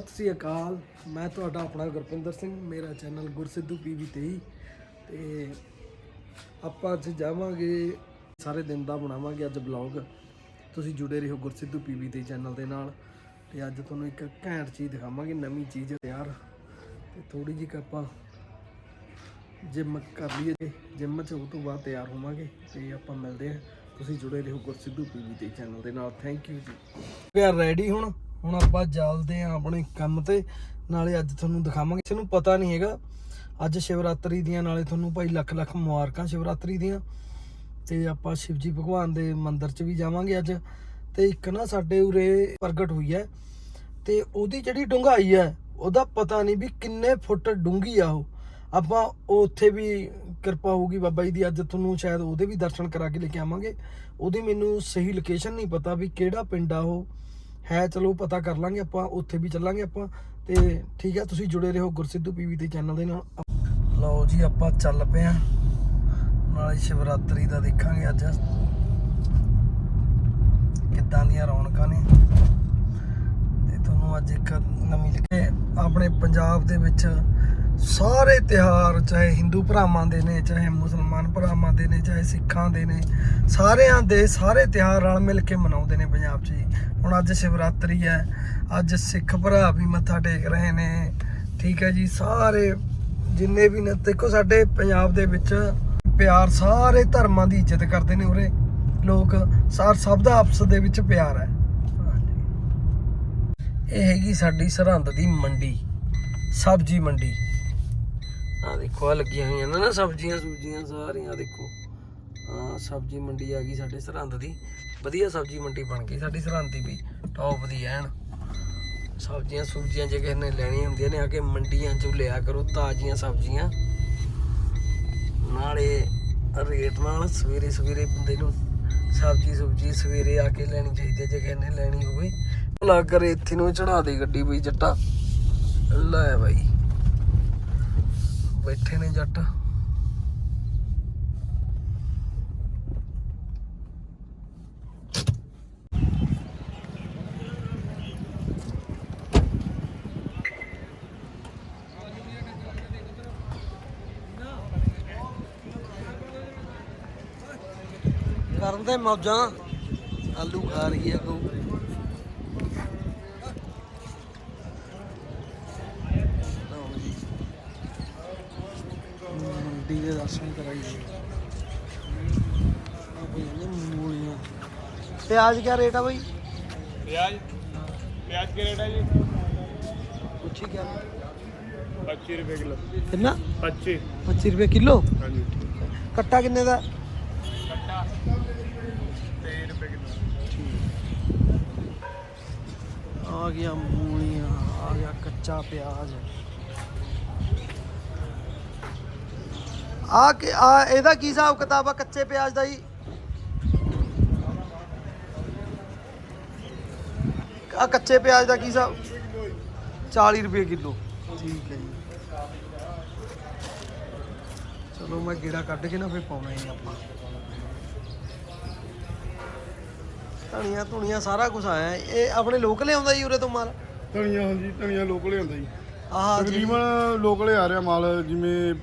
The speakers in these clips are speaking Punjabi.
ਸਤਿ ਸ੍ਰੀ ਅਕਾਲ। ਮੈਂ ਤੁਹਾਡਾ ਆਪਣਾ ਗੁਰਪਿੰਦਰ ਸਿੰਘ, ਮੇਰਾ ਚੈਨਲ ਗੁਰਸਿੱਧੂ ਪੀਵੀ 23 ਤੇ ਆਪਾਂ ਅੱਜ ਜਾਵਾਂਗੇ, ਸਾਰੇ ਦਿਨ ਦਾ ਬਣਾਵਾਂਗੇ ਅੱਜ ਬਲੌਗ ਤੁਸੀਂ ਜੁੜੇ ਰਹੋ ਗੁਰਸਿੱਧੂ ਪੀਵੀ ਤੇ ਚੈਨਲ ਦੇ ਨਾਲ। ਤੇ ਅੱਜ ਤੁਹਾਨੂੰ ਇੱਕ ਘੈਂਟ ਚੀਜ਼ ਦਿਖਾਵਾਂਗੇ, ਨਵੀਂ ਚੀਜ਼ ਤਿਆਰ। ਤੇ ਥੋੜੀ ਜਿਹੀ ਆਪਾਂ ਜਿਮ ਕਰ ਲਈਏ। ਜਿਮ ਚ ਉਹ ਤੋਂ ਬਾਅਦ ਤਿਆਰ ਹੋਵਾਂਗੇ ਤੇ ਆਪਾਂ ਮਿਲਦੇ ਹਾਂ। ਤੁਸੀਂ ਜੁੜੇ ਰਹੋ ਗੁਰਸਿੱਧੂ ਪੀਵੀ ਤੇ ਚੈਨਲ ਦੇ ਨਾਲ। ਥੈਂਕ ਯੂ ਜੀ। ਪਿਆ ਰੈਡੀ ਹੁਣ। ਹੁਣ ਆਪਾਂ ਚੱਲਦੇ ਆ ਆਪਣੇ ਕੰਮ ਤੇ, ਨਾਲੇ ਅੱਜ ਤੁਹਾਨੂੰ ਦਿਖਾਵਾਂਗੇ। ਕਿਸੇ ਨੂੰ ਪਤਾ ਨਹੀਂ ਹੈਗਾ, ਅੱਜ ਸ਼ਿਵਰਾਤਰੀ ਦੀਆਂ, ਨਾਲੇ ਤੁਹਾਨੂੰ ਭਾਈ ਲੱਖ ਲੱਖ ਮੁਬਾਰਕਾਂ ਸ਼ਿਵਰਾਤਰੀ ਦੀਆਂ। ਤੇ ਆਪਾਂ ਸ਼ਿਵਜੀ ਭਗਵਾਨ ਦੇ ਮੰਦਿਰ 'ਚ ਵੀ ਜਾਵਾਂਗੇ ਅੱਜ। ਤੇ ਇੱਕ ਨਾ ਸਾਡੇ ਉਰੇ ਪ੍ਰਗਟ ਹੋਈ ਹੈ, ਤੇ ਉਹਦੀ ਜਿਹੜੀ ਡੂੰਘਾਈ ਹੈ, ਉਹਦਾ ਪਤਾ ਨਹੀਂ ਵੀ ਕਿੰਨੇ ਫੁੱਟ ਡੂੰਘੀ ਆ ਉਹ। ਆਪਾਂ ਉਹ ਉੱਥੇ ਵੀ ਕਿਰਪਾ ਹੋਊਗੀ ਬਾਬਾ ਜੀ ਦੀ, ਅੱਜ ਤੁਹਾਨੂੰ ਸ਼ਾਇਦ ਉਹਦੇ ਵੀ ਦਰਸ਼ਨ ਕਰਾ ਕੇ ਲੈ ਕੇ ਆਵਾਂਗੇ। ਉਹਦੀ ਮੈਨੂੰ ਸਹੀ ਲੋਕੇਸ਼ਨ ਨਹੀਂ ਪਤਾ ਵੀ ਕਿਹੜਾ ਪਿੰਡ ਆ ਉਹ। ਹੈ, ਚਲੋ ਪਤਾ ਕਰ ਲਾਂਗੇ ਆਪਾਂ, ਉੱਥੇ ਵੀ ਚੱਲਾਂਗੇ ਆਪਾਂ। ਤੇ ਠੀਕ ਹੈ, ਤੁਸੀਂ ਜੁੜੇ ਰਹੋ ਗੁਰਸਿੱਧੂ ਪੀਵੀ ਦੇ ਚੈਨਲ ਦੇ ਨਾਲ। ਲਓ ਜੀ, ਆਪਾਂ ਚੱਲ ਪਏ ਆ ਨਾਲੇ ਸ਼ਿਵਰਾਤਰੀ ਦਾ ਦੇਖਾਂਗੇ ਅੱਜ। ਕਿੱਦਾਂ ਦੀਆਂ ਰੌਣਕਾਂ ਨੇ। ਤੇ ਤੁਹਾਨੂੰ ਅੱਜ ਇੱਕ ਨਵੀਂ ਲਿਖੇ ਆਪਣੇ ਪੰਜਾਬ ਦੇ ਵਿੱਚ ਸਾਰੇ ਤਿਉਹਾਰ, ਚਾਹੇ ਹਿੰਦੂ ਭਰਾਵਾਂ ਦੇ ਨੇ, ਚਾਹੇ ਮੁਸਲਮਾਨ ਭਰਾਵਾਂ ਦੇ ਨੇ, ਚਾਹੇ ਸਿੱਖਾਂ ਦੇ ਨੇ, ਸਾਰਿਆਂ ਦੇ ਸਾਰੇ ਤਿਉਹਾਰ ਰਲ ਮਿਲ ਕੇ ਮਨਾਉਂਦੇ ਨੇ ਪੰਜਾਬ 'ਚ ਜੀ। ਹੁਣ ਅੱਜ ਸ਼ਿਵਰਾਤਰੀ ਹੈ, ਅੱਜ ਸਿੱਖ ਭਰਾ ਵੀ ਮੱਥਾ ਟੇਕ ਰਹੇ ਨੇ, ਠੀਕ ਹੈ ਜੀ, ਸਾਰੇ ਜਿੰਨੇ ਵੀ ਨੇ, ਦੇਖੋ ਸਾਡੇ ਪੰਜਾਬ ਦੇ ਵਿੱਚ ਪਿਆਰ, ਸਾਰੇ ਧਰਮਾਂ ਦੀ ਇੱਜ਼ਤ ਕਰਦੇ ਨੇ ਉਰੇ। ਲੋਕ ਸਾਰ ਸਭ ਦਾ ਆਪਸ ਦੇ ਵਿੱਚ ਪਿਆਰ ਹੈ। ਹਾਂਜੀ। ਇਹ ਹੈਗੀ ਸਾਡੀ ਸਰਹੰਦ ਦੀ ਮੰਡੀ, ਸਬਜ਼ੀ ਮੰਡੀ। ਆ ਦੇਖੋ ਆ ਲੱਗੀਆਂ ਹੋਈਆਂ ਨੇ ਨਾ ਸਬਜ਼ੀਆਂ, ਸੂਜੀਆਂ ਸਾਰੀਆਂ, ਦੇਖੋ। ਆ ਸਬਜ਼ੀ ਮੰਡੀ ਆ ਗਈ ਸਾਡੇ ਸਰਹੰਦ ਦੀ। ਵਧੀਆ ਸਬਜ਼ੀ ਮੰਡੀ ਬਣ ਗਈ ਸਾਡੀ ਸਰਹੰਦ ਦੀ ਵੀ। ਟੌਪ ਦੀ ਐਨ। ਸਬਜ਼ੀਆਂ, ਸੂਜੀਆਂ ਜੇ ਕਿਸੇ ਨੇ ਲੈਣੀਆਂ ਹੁੰਦੀਆਂ ਨੇ, ਆ ਕੇ ਮੰਡੀਆਂ ਚੋਂ ਲਿਆ ਕਰੋ, ਤਾਜ਼ੀਆਂ ਸਬਜ਼ੀਆਂ। ਨਾਲੇ ਰੇਟ ਨਾਲ ਸਵੇਰੇ ਸਵੇਰੇ ਬੰਦੇ ਨੂੰ ਸਬਜ਼ੀ ਸੁਬਜੀ ਸਵੇਰੇ ਆ ਕੇ ਲੈਣੀ ਚਾਹੀਦੀ ਹੈ, ਜੇ ਕਿਸੇ ਨੇ ਲੈਣੀ ਹੋਵੇ। ਲਾ ਕਰੇ ਇੱਥੇ ਨੂੰ ਚੜਾ ਦੇ ਗੱਡੀ ਬਈ ਜੱਟਾ। ਲੈ ਬਾਈ। ਬੈਠੇ ਨੇ ਜੱਟ। ਕਰਨ ਦੇ ਮੌਜਾਂ। ਆਲੂ ਖਾ ਰਹੀ ਆ ਕੋ ਮੰਡੀ ਦੇ ਦਰਸ਼ਨ ਕਰਾਈਏ ਆ ਬਈ ਇਹ ਮੂਲੀਆਂ ਪਿਆਜ਼ ਕਿਆ ਰੇਟ ਆ ਬਈ प्याज प्याज के रेट है जी ਪੁੱਛੀ ਕਿਆ पच्चीस रुपए किलो ਕਿੰਨਾ पच्चीस 25 ਰੁਪਏ ਕਿਲੋ हाँ जी ਕੱਟਾ ਕਿੰਨੇ ਦਾ कट्टा तेईस रुपए किलो ਆ ਗਿਆ ਮੂਲੀਆਂ ਆ ਗਿਆ ਕੱਚਾ ਪਿਆਜ਼ ਆ ਕਿ ਆ ਇਹਦਾ ਕੀ ਹਿਸਾਬ ਕਿਤਾਬ ਆ ਕੱਚੇ ਪਿਆਜ਼ ਦਾ ਜੀ ਆ ਕੱਚੇ ਪਿਆਜ਼ ਦਾ ਕੀ ਹਿਸਾਬ? 40 ਰੁਪਏ ਕਿਲੋ। ਠੀਕ ਹੈ ਜੀ। ਚਲੋ ਮੈਂ ਗੇੜਾ ਕੱਢ ਕੇ ਨਾ ਫੇਰ ਪਾਉਣਾ ਹੀ ਆਪਾਂ। ਧਨੀਆ ਧੁਨੀਆ ਸਾਰਾ ਕੁਝ ਆਇਆ। ਇਹ ਆਪਣੇ ਲੋਕ ਲਿਆਉਂਦਾ ਜੀ ਉਰੇ ਤੋਂ ਮਾਲ? ਧਨੀਆ ਹਾਂਜੀ ਧਨੀਆ ਲੋਕਲ ਹੁੰਦਾ ਜੀ। ਆਹ ਜੀ। ਤਕਰੀਬਨ ਲੋਕਲ ਆ ਰਿਹਾ ਮਾਲ ਜਿਵੇਂ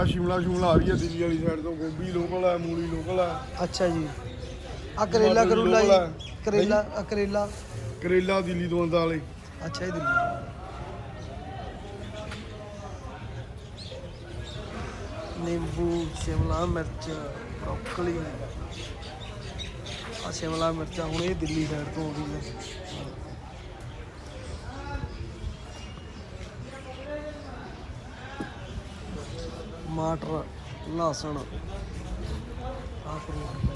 ਆ ਸ਼ਿਮਲਾ ਸ਼ਿਮਲਾ ਆ ਰਹੀ ਹੈ ਦਿੱਲੀ ਵਾਲੀ ਸਾਈਡ ਤੋਂ। ਗੋਭੀ ਲੋਕਲ ਹੈ ਮੂਲੀ ਲੋਕਲ ਹੈ ਅੱਛਾ ਜੀ। ਆ ਕਰੇਲਾ ਟਮਾਟਰ ਕਰੂਲਾ ਜੀ। ਕਰੇਲਾ ਆ ਕਰੇਲਾ। ਕਰੇਲਾ ਦਿੱਲੀ ਤੋਂ ਆਉਂਦਾ ਵਾਲੇ। ਅੱਛਾ ਇਹ ਦਿੱਲੀ ਨਿੰਬੂ, ਸ਼ਿਮਲਾ ਮਿਰਚ, ਬ੍ਰੋਕਲੀ। ਆ ਸ਼ਿਮਲਾ ਮਿਰਚਾਂ ਹੁਣ ਇਹ ਦਿੱਲੀ ਸਾਈਡ ਤੋਂ ਆਉਂਦੀ ਹੈ ਟਮਾਟਰ ਲਸਣ। ਆ ਫਰੂਟ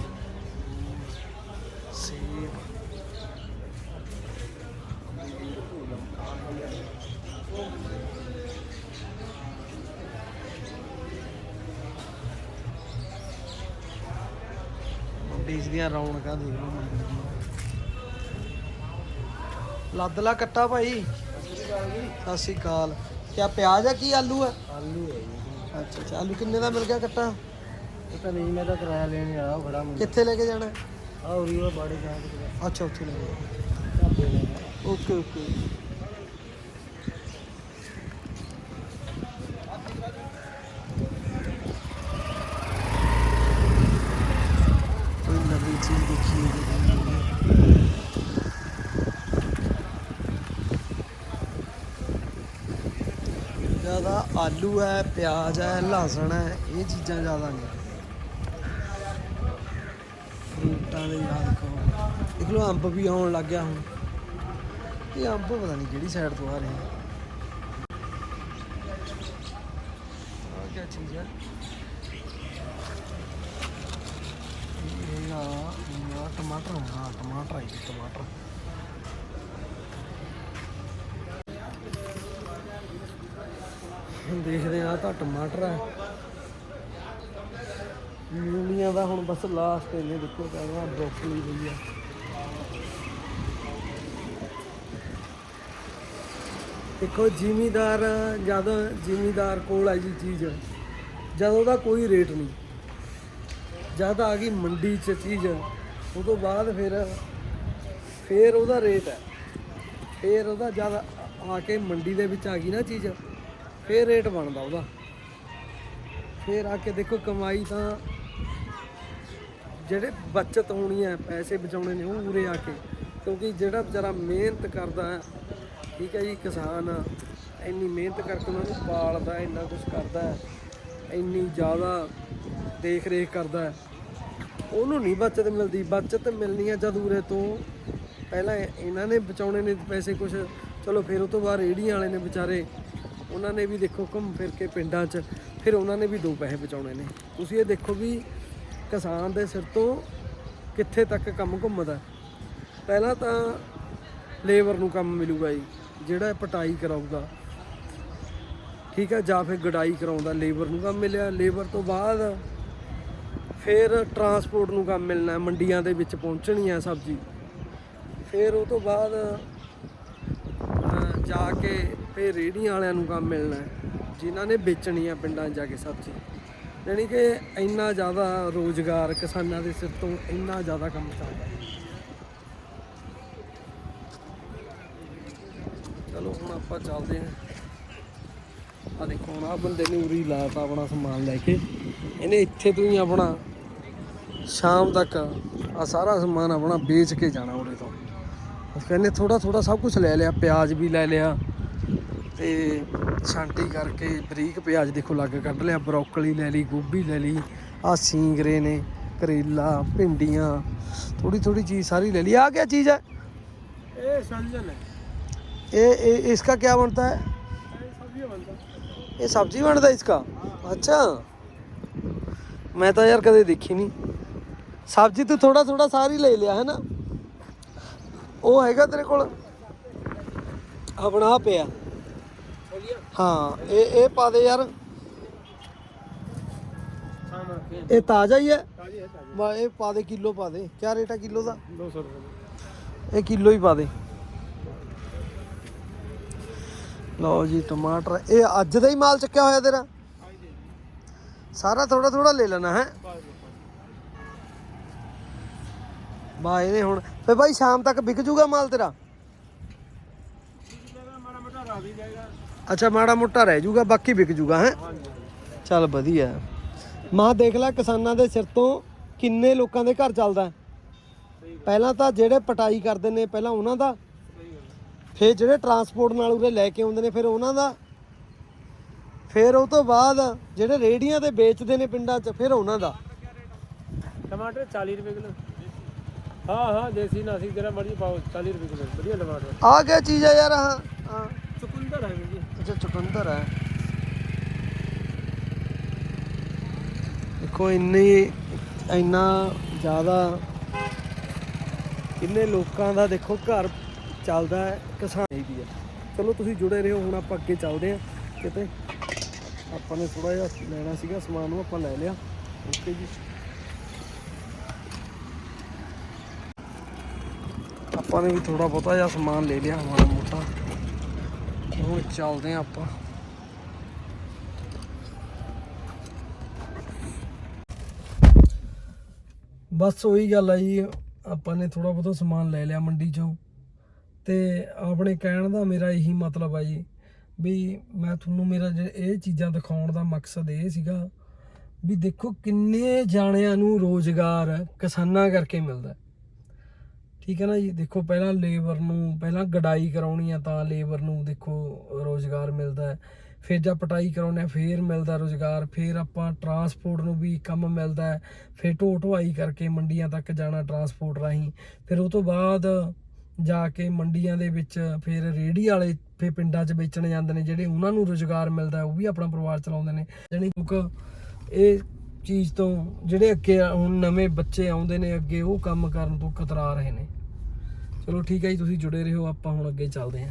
ਦੀਆਂ ਰੌਣਕਾਂ ਦੇਖ ਲਓ ਮੰਡੀ ਦੀਆਂ ਲੱਦ ਲਾ ਕੱਟਾ ਭਾਈ। ਸਤਿ ਸ਼੍ਰੀ ਅਕਾਲ। ਕਿਆ ਪਿਆਜ਼ ਹੈ ਕੀ ਆਲੂ ਹੈ ਆਲੂ ਹੈ ਜੀ। ਅੱਛਾ ਅੱਛਾ। ਆਲੂ ਕਿੰਨੇ ਦਾ ਮਿਲ ਗਿਆ ਕੱਟਾ? ਪਤਾ ਨਹੀਂ ਮੈਂ ਤਾਂ ਕਿਰਾਇਆ ਲੈਣ ਆਇਆ ਖੜਾ ਮੁੰਡਾ। ਕਿੱਥੇ ਲੈ ਕੇ ਜਾਣਾ? ਆ ਉਰੀ ਉਹ ਬਾੜੇ ਜਾ ਕੇ ਅੱਛਾ ਉੱਥੇ ਲੈ ਕੇ। ਓਕੇ ਓਕੇ ਜ਼ਿਆਦਾ ਆਲੂ ਹੈ, ਪਿਆਜ਼ ਹੈ ਲਹਸਨ ਹੈ, ਇਹ ਚੀਜ਼ਾਂ ਜ਼ਿਆਦਾ ਨੇ। ਫਰੂਟਾਂ ਦੇ ਯਾਦ ਦੇਖੋ ਦੇਖ ਲਓ ਅੰਬ ਵੀ ਆਉਣ ਲੱਗ ਗਿਆ ਹੁਣ। ਇਹ ਅੰਬ ਪਤਾ ਨਹੀਂ ਕਿਹੜੀ ਸਾਈਡ ਤੋਂ ਆ ਰਹੇ ਆ। ਆ ਕੀ ਚੀਜ਼ ਹੈ? ਇਹ ਆ ਟਮਾਟਰ ਹਾਂ ਟਮਾਟਰ ਹੈ ਟਮਾਟਰ। ਦੇਖਦੇ ਆ ਤਾਂ ਟਮਾਟਰ ਹੈ ਮੂਲੀਆਂ ਦਾ ਹੁਣ ਬਸ ਲਾਸਟ ਇਹਨੇ ਦੇਖੋ ਕਹਿੰਦਾ ਬਰੋਕਲੀ ਹੋਈ ਆ। ਦੇਖੋ ਜ਼ਿਮੀਦਾਰ, ਜਦ ਜ਼ਿਮੀਦਾਰ ਕੋਲ ਆ ਜੀ ਚੀਜ਼, ਜਦੋਂ ਦਾ ਕੋਈ ਰੇਟ ਨਹੀਂ। ਜਦ ਆ ਗਈ ਮੰਡੀ 'ਚ ਚੀਜ਼ ਉਹ ਤੋਂ ਬਾਅਦ ਫਿਰ ਫਿਰ ਉਹਦਾ ਰੇਟ ਹੈ ਫਿਰ ਉਹਦਾ ਜਦ ਆ ਕੇ ਮੰਡੀ ਦੇ ਵਿੱਚ ਆ ਗਈ ਨਾ ਚੀਜ਼ ਫਿਰ ਰੇਟ ਬਣਦਾ ਉਹਦਾ। ਫਿਰ ਆ ਕੇ ਦੇਖੋ ਕਮਾਈ ਤਾਂ ਜਿਹੜੇ ਬਚਤ ਹੋਣੀ ਹੈ, ਪੈਸੇ ਬਚਾਉਣੇ ਨੇ, ਉਹ ਉਰੇ ਆ ਕੇ। ਕਿਉਂਕਿ ਜਿਹੜਾ ਵਿਚਾਰਾ ਮਿਹਨਤ ਕਰਦਾ ਹੈ, ਠੀਕ ਹੈ ਜੀ, ਕਿਸਾਨ ਇੰਨੀ ਮਿਹਨਤ ਕਰਕੇ ਉਹਨਾਂ ਨੂੰ ਪਾਲਦਾ ਇੰਨਾ ਕੁਝ ਕਰਦਾ ਹੈ, ਇੰਨੀ ਜ਼ਿਆਦਾ ਦੇਖ ਰੇਖ ਕਰਦਾ ਹੈ। ਉਹਨੂੰ ਨਹੀਂ ਬਚਤ ਮਿਲਦੀ। ਬਚਤ ਮਿਲਣੀ ਹੈ ਜਦ ਉਰੇ ਤੋਂ। ਪਹਿਲਾਂ ਇਹਨਾਂ ਨੇ ਬਚਾਉਣੇ ਨੇ ਪੈਸੇ ਕੁਝ ਚਲੋ ਫਿਰ ਉਹ ਤੋਂ ਬਾਅਦ ਰੇੜੀਆਂ ਵਾਲੇ ਨੇ ਵਿਚਾਰੇ। ਉਹਨਾਂ ਨੇ ਵੀ ਦੇਖੋ ਘੁੰਮ ਫਿਰ ਕੇ ਪਿੰਡਾਂ 'ਚ, ਫਿਰ ਉਹਨਾਂ ਨੇ ਵੀ ਦੋ ਪੈਸੇ ਬਚਾਉਣੇ ਨੇ। ਤੁਸੀਂ ਇਹ ਦੇਖੋ ਵੀ ਕਿਸਾਨ ਦੇ ਸਿਰ ਤੋਂ ਕਿੱਥੇ ਤੱਕ ਕੰਮ ਘੁੰਮਦਾ। ਪਹਿਲਾਂ ਤਾਂ ਲੇਬਰ ਨੂੰ ਕੰਮ ਮਿਲੂਗਾ ਜੀ, ਜਿਹੜਾ ਪਟਾਈ ਕਰਾਊਗਾ। ਠੀਕ ਹੈ ਜਾਂ ਫਿਰ ਗਡਾਈ ਕਰਾਉਂਦਾ, ਲੇਬਰ ਨੂੰ ਕੰਮ ਮਿਲਿਆ। ਲੇਬਰ ਤੋਂ ਬਾਅਦ ਫਿਰ ਟਰਾਂਸਪੋਰਟ ਨੂੰ ਕੰਮ ਮਿਲਣਾ, ਮੰਡੀਆਂ ਦੇ ਵਿੱਚ ਪਹੁੰਚਣੀ ਹੈ ਸਬਜ਼ੀ। ਫਿਰ ਉਹ ਤੋਂ ਬਾਅਦ ਜਾ ਕੇ ਫਿਰ ਰੇਹੜੀਆਂ ਵਾਲਿਆਂ ਨੂੰ ਕੰਮ ਮਿਲਣਾ ਹੈ, ਜਿਨ੍ਹਾਂ ਨੇ ਵੇਚਣੀ ਆ ਪਿੰਡਾਂ 'ਚ ਜਾ ਕੇ ਸਬਜ਼ੀ। ਯਾਨੀ ਕਿ ਇੰਨਾ ਜ਼ਿਆਦਾ ਰੋਜ਼ਗਾਰ ਕਿਸਾਨਾਂ ਦੇ ਸਿਰ ਤੋਂ ਇੰਨਾ ਜ਼ਿਆਦਾ ਕੰਮ ਚੱਲਦਾ ਚਲੋ ਹੁਣ ਆਪਾਂ ਚੱਲਦੇ ਹਾਂ। ਆ ਦੇਖੋ ਹੁਣ ਆ ਬੰਦੇ ਨੇ ਉਰੀ ਲਾਤਾ ਆਪਣਾ ਸਮਾਨ ਲੈ ਕੇ। ਇਹਨੇ ਇੱਥੇ ਤੋਂ ਹੀ ਆਪਣਾ ਸ਼ਾਮ ਤੱਕ ਆ ਸਾਰਾ ਸਮਾਨ ਆਪਣਾ ਵੇਚ ਕੇ ਜਾਣਾ ਉਰੇ ਤੋਂ। ਕਹਿੰਦੇ ਥੋੜਾ ਥੋੜਾ ਸਭ ਕੁਝ ਲੈ ਲਿਆ ਪਿਆਜ਼ ਵੀ ਲੈ ਲਿਆ। ਤੇ ਛਾਂਟੀ ਕਰਕੇ ਬਰੀਕ ਪਿਆਜ਼ ਦੇਖੋ ਲੱਗ ਕੱਢ ਲਿਆ ਬਰੋਕਲੀ ਲੈ ਲਈ ਗੋਭੀ ਲੈ ਲਈ ਆ ਸਿੰਗਰੇ ਨੇ ਕਰੇਲਾ ਭਿੰਡੀਆਂ ਥੋੜੀ ਥੋੜੀ ਚੀਜ਼ ਸਾਰੀ ਲੈ ਲਈ ਆ क्या चीज़ है ਇਹ ਸੰਜਨ ਹੈ ये ये इसका क्या बनता है ਇਹ ਸਬਜ਼ੀ ਬਣਦਾ ये सब्जी बनता है इसका अच्छा मैं तो यार कदे देखी नहीं सब्जी तू थोड़ा थोड़ा सारी ले लिया है ना ਉਹ ਹੈਗਾ ਤੇਰੇ ਕੋਲ ਆਪਣਾ ਆਹ ਪਿਆ ਬੋਲੀਆ ਹਾਂ, ਇਹ ਇਹ ਪਾ ਦੇ ਯਾਰ। ਇਹ ਤਾਜ਼ਾ ਹੀ ਹੈ। ਵਾ ਇਹ ਪਾ ਦੇ, ਕਿਲੋ ਪਾ ਦੇ। ਕੀ ਰੇਟ ਹੈ ਕਿਲੋ ਦਾ? 200 ਰੁਪਏ ਇਹ ਕਿਲੋ ਹੀ ਪਾ ਦੇ। ਲਓ ਜੀ, ਟਮਾਟਰ। ਇਹ ਅੱਜ ਦਾ ਹੀ ਮਾਲ ਚੱਕਿਆ ਹੋਇਆ ਤੇਰਾ? ਸਾਰਾ ਥੋੜਾ ਥੋੜਾ ਲੈ ਲੈਣਾ, ਹੈ? ਬਾ ਇਹਨੇ ਹੁਣ ਫੇ ਭਾਈ ਸ਼ਾਮ ਤੱਕ ਵਿਕ ਜੂਗਾ ਮਾਲ ਤੇਰਾ? ਮਾੜਾ ਮੋਟਾ ਰਾ ਜਾਏਗਾ ਅੱਛਾ ਮਾੜਾ ਮੋਟਾ ਰਹਿ ਜੂਗਾ ਬਾਕੀ ਵਿਕ ਜੂਗਾ ਹੈ? ਚੱਲ ਵਧੀਆ। ਮਾਂ ਦੇਖ ਲੈ ਕਿਸਾਨਾਂ ਦੇ ਸਿਰ ਤੋਂ ਕਿੰਨੇ ਲੋਕਾਂ ਦੇ ਘਰ ਚੱਲਦਾ ਪਹਿਲਾਂ ਤਾਂ ਜਿਹੜੇ ਪਟਾਈ ਕਰਦੇ ਨੇ ਪਹਿਲਾਂ ਉਹਨਾਂ ਦਾ। ਫਿਰ ਜਿਹੜੇ ਟਰਾਂਸਪੋਰਟ ਨਾਲ ਉਰੇ ਲੈ ਕੇ ਆਉਂਦੇ ਨੇ ਫਿਰ ਉਹਨਾਂ ਦਾ। ਫਿਰ ਉਹ ਤੋਂ ਬਾਅਦ ਜਿਹੜੇ ਰੇੜੀਆਂ ਤੇ ਵੇਚਦੇ ਨੇ ਪਿੰਡਾਂ 'ਚ ਫਿਰ ਉਹਨਾਂ ਦਾ। ਟਮਾਟਰ 40 ਰੁਪਏ ਕਿਲੋ। ਹਾਂ ਹਾਂ ਦੇਸੀ ਨਾਸੀ ਜਿਹੜਾ ਮਰਜ਼ੀ ਪਾਓ 40 ਰੁਪਏ ਕਿਲੋ। ਵਧੀਆ ਟਮਾਟਰ। ਆ ਗਿਆ ਚੀਜ਼ ਆ ਯਾਰ ਹਾਂ ਹਾਂ। ਚੁਕੰਦਰ ਹੈ ਜੀ। ਅੱਛਾ ਚੁਕੰਦਰ ਹੈ ਦੇਖੋ ਇੰਨੀ ਇੰਨਾ ਜ਼ਿਆਦਾ ਕਿੰਨੇ ਲੋਕਾਂ ਦਾ ਦੇਖੋ ਘਰ ਚੱਲਦਾ ਹੈ ਕਿਸਾਨ ਦੀ ਹੈ ਚਲੋ ਤੁਸੀਂ ਜੁੜੇ ਰਹੋ ਹੁਣ ਆਪਾਂ ਅੱਗੇ ਚੱਲਦੇ ਹਾਂ ਕਿਤੇ ਆਪਾਂ ਨੇ ਥੋੜਾ ਜਿਹਾ ਲੈਣਾ ਸੀਗਾ ਸਮਾਨ ਨੂੰ ਆਪਾਂ ਲੈ ਲਿਆ ਓਕੇ ਜੀ ਆਪਾਂ ਨੇ ਵੀ ਥੋੜਾ ਬਹੁਤਾ ਜਿਹਾ ਸਮਾਨ ਲੈ ਲਿਆ ਮਾੜਾ ਮੋਟਾ ਹੁਣ ਚੱਲਦੇ ਹਾਂ ਆਪਾਂ। ਬਸ ਉਹੀ ਗੱਲ ਆ ਜੀ, ਆਪਾਂ ਨੇ ਥੋੜਾ ਬਹੁਤਾ ਸਮਾਨ ਲੈ ਲਿਆ ਮੰਡੀ ਚੋਂ। ਤੇ ਆਪਣੇ ਕਹਿਣ ਦਾ ਮੇਰਾ ਇਹੀ ਮਤਲਬ ਆ ਜੀ, ਵੀ ਮੈਂ ਤੁਹਾਨੂੰ ਮੇਰਾ ਜੇ ਇਹ ਚੀਜ਼ਾਂ ਦਿਖਾਉਣ ਦਾ ਮਕਸਦ ਇਹ ਸੀਗਾ, ਵੀ ਦੇਖੋ ਕਿੰਨੇ ਜਾਣਿਆਂ ਨੂੰ ਰੋਜ਼ਗਾਰ ਕਿਸਾਨਾਂ ਕਰਕੇ ਮਿਲਦਾ। ਠੀਕ ਹੈ ਨਾ ਜੀ, ਦੇਖੋ ਪਹਿਲਾਂ ਲੇਬਰ ਨੂੰ, ਪਹਿਲਾਂ ਗਡਾਈ ਕਰਾਉਣੀ ਆ ਤਾਂ ਲੇਬਰ ਨੂੰ ਦੇਖੋ ਰੋਜ਼ਗਾਰ ਮਿਲਦਾ ਹੈ। ਫਿਰ ਜਾਂ ਪਟਾਈ ਕਰਾਉਂਦੇ ਹਾਂ, ਫਿਰ ਮਿਲਦਾ ਰੋਜ਼ਗਾਰ, ਫਿਰ ਆਪਾਂ ਟਰਾਂਸਪੋਰਟ ਨੂੰ ਵੀ ਕੰਮ ਮਿਲਦਾ ਹੈ। ਫਿਰ ਢੋ ਢੋਆਈ ਕਰਕੇ ਮੰਡੀਆਂ ਤੱਕ ਜਾਣਾ ਟਰਾਂਸਪੋਰਟ ਰਾਹੀਂ। ਫਿਰ ਉਹ ਤੋਂ ਬਾਅਦ ਜਾ ਕੇ ਮੰਡੀਆਂ ਦੇ ਵਿੱਚ ਫਿਰ ਰੇਹੜੀ ਵਾਲੇ ਫਿਰ ਪਿੰਡਾਂ 'ਚ ਵੇਚਣ ਜਾਂਦੇ ਨੇ, ਜਿਹੜੇ ਉਹਨਾਂ ਨੂੰ ਰੋਜ਼ਗਾਰ ਮਿਲਦਾ ਉਹ ਵੀ ਆਪਣਾ ਪਰਿਵਾਰ ਚਲਾਉਂਦੇ ਨੇ। ਜਾਣੀ ਕਿ ਇਹ ਚੀਜ਼ ਤੋਂ ਜਿਹੜੇ ਅੱਗੇ ਹੁਣ ਨਵੇਂ ਬੱਚੇ ਆਉਂਦੇ ਨੇ ਅੱਗੇ, ਉਹ ਕੰਮ ਕਰਨ ਤੋਂ ਕਤਰਾ ਰਹੇ ਨੇ। ਚਲੋ ਠੀਕ ਹੈ ਜੀ ਤੁਸੀਂ ਜੁੜੇ ਰਹੋ ਆਪਾਂ ਹੁਣ ਅੱਗੇ ਚੱਲਦੇ ਹਾਂ।